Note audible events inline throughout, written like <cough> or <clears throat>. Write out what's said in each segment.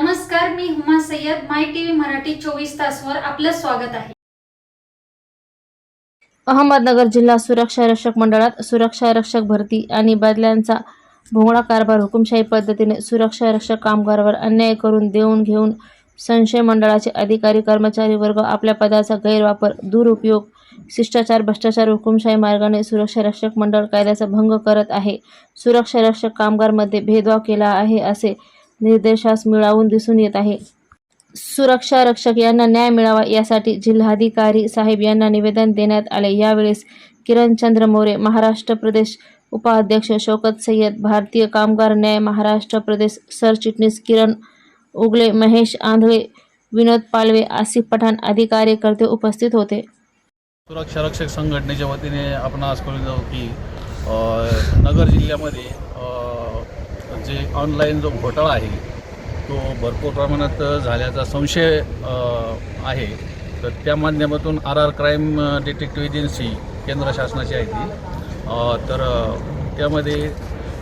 नमस्कार मी Huma Sayyed. My TV Marathi चोवीस तासवर आपलं स्वागत आहे. अहमदनगर जिल्हा सुरक्षा रक्षक मंडळात सुरक्षा रक्षक भरती आणि बदल्यांचा भोंगळा कारभार हुकुमशाही पद्धतीने सुरक्षा रक्षक कामगारावर अन्याय करून देऊन घेऊन संशय मंडळाचे अधिकारी कर्मचारी वर्ग आपल्या पदाचा गैरवापर दुरुपयोग शिष्टाचार भ्रष्टाचार हुकुमशाही मार्गाने सुरक्षा रक्षक मंडळ कायद्याचा भंग करत आहे. सुरक्षा रक्षक कामगारमध्ये भेदभाव केला आहे असे निर्देशास मिळवून दिसून येत आहे. सुरक्षा रक्षक यांना न्याय मिळावा यासाठी जिल्हाधिकारी साहेब यांना निवेदन देण्यात आले. यावेळेस किरणचंद्र मोरे महाराष्ट्र प्रदेश उपाध्यक्ष शौकत सय्यद भारतीय कामगार न्याय महाराष्ट्र प्रदेश सरचिटणीस किरण उगले महेश आंधळे विनोद पालवे आसिफ पठाण आदी कार्यकर्ते उपस्थित होते. सुरक्षा रक्षक संघटनेच्या वतीने आपण आज कळून जाऊ की नगर जिल्ह्यामध्ये जे ऑनलाईन जो घोटाळा आहे तो भरपूर प्रमाणात झाल्याचा संशय आहे. तर त्या माध्यमातून R R crime detective agency केंद्र शासनाची आहे ती. तर त्यामध्ये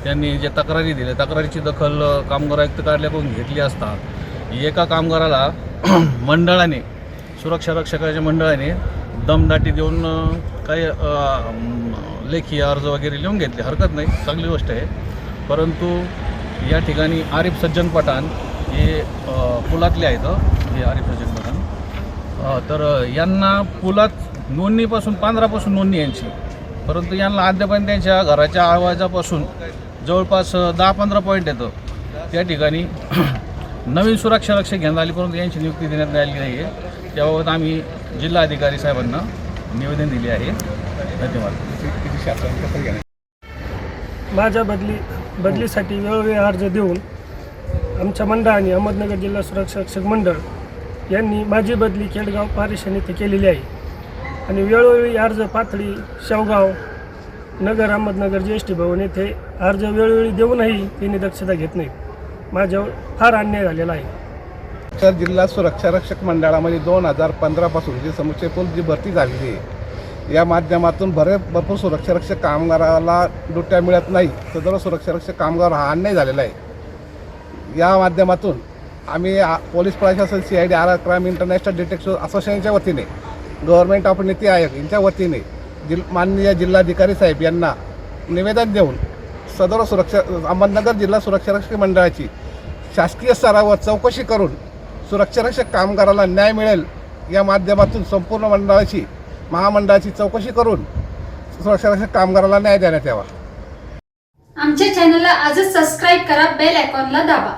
त्यांनी जे तक्रारी दिल्या तक्रारीची दखल कामगार आयुक्त कार्यालयाकडून घेतली असता एका कामगाराला <clears throat> मंडळाने सुरक्षा रक्षकाच्या मंडळाने दमदाटी देऊन काही लेखी अर्ज वगैरे लिहून घेतले. हरकत नाही चांगली गोष्ट आहे. परंतु या ठिकाणी आरिफ सज्जन पठाण हे पुलातले आहेत हे. आरिफ सज्जन पठाण. तर यांना पुलात नोंदणीपासून पंधरापासून नोंदणी यांची. परंतु यांना अद्यापर्यंत त्यांच्या घराच्या आवाजापासून जवळपास दहा पंधरा पॉईंट येतं. त्या ठिकाणी <clears throat> नवीन सुरक्षा लक्ष घेण्यात आली परंतु यांची नियुक्ती देण्यात आलेली नाही आहे. त्याबाबत आम्ही जिल्हाधिकारी साहेबांना निवेदन दिले आहे. धन्यवाद. माझ्या बदली बदलीसाठी वेळोवेळी अर्ज देऊन आमच्या मंडळाने अहमदनगर जिल्हा सुरक्षा रक्षक मंडळ यांनी माझी बदली केडगाव पारेशन येथे केलेली आहे. आणि वेळोवेळी अर्ज Pathadi Shevgaon Nagar Ahmednagar G S T Bhavan येथे अर्ज वेळोवेळी देऊनही त्यांनी दक्षता घेत नाही. माझ्यावर फार अन्याय झालेला आहे. जिल्हा सुरक्षा रक्षक मंडळामध्ये दोन हजार पंधरापासून जी समुच्चयपूल जी भरती झालेली आहे या माध्यमातून बरे भरपूर सुरक्षारक्षक कामगाराला दुट्ट्या मिळत नाही. सदर सुरक्षारक्षक कामगार हा अन्याय झालेला आहे. या माध्यमातून आम्ही पोलीस प्रशासन C I D R crime international detective असोसिएशनच्या वतीने गव्हर्नमेंट ऑफ नीती आयोग यांच्या वतीने जिल माननीय जिल्हाधिकारी साहेब यांना निवेदन देऊन सदर सुरक्षा अहमदनगर जिल्हा सुरक्षारक्षक मंडळाची शासकीय स्तरावर चौकशी करून सुरक्षारक्षक कामगाराला न्याय मिळेल या माध्यमातून संपूर्ण मंडळाची महामंडळाची चौकशी करून सुरक्षारक्षक कामगाराला न्याय देण्यात यावा. आमच्या चॅनलला आजच सबस्क्राईब करा बेल आयकॉनला दाबा.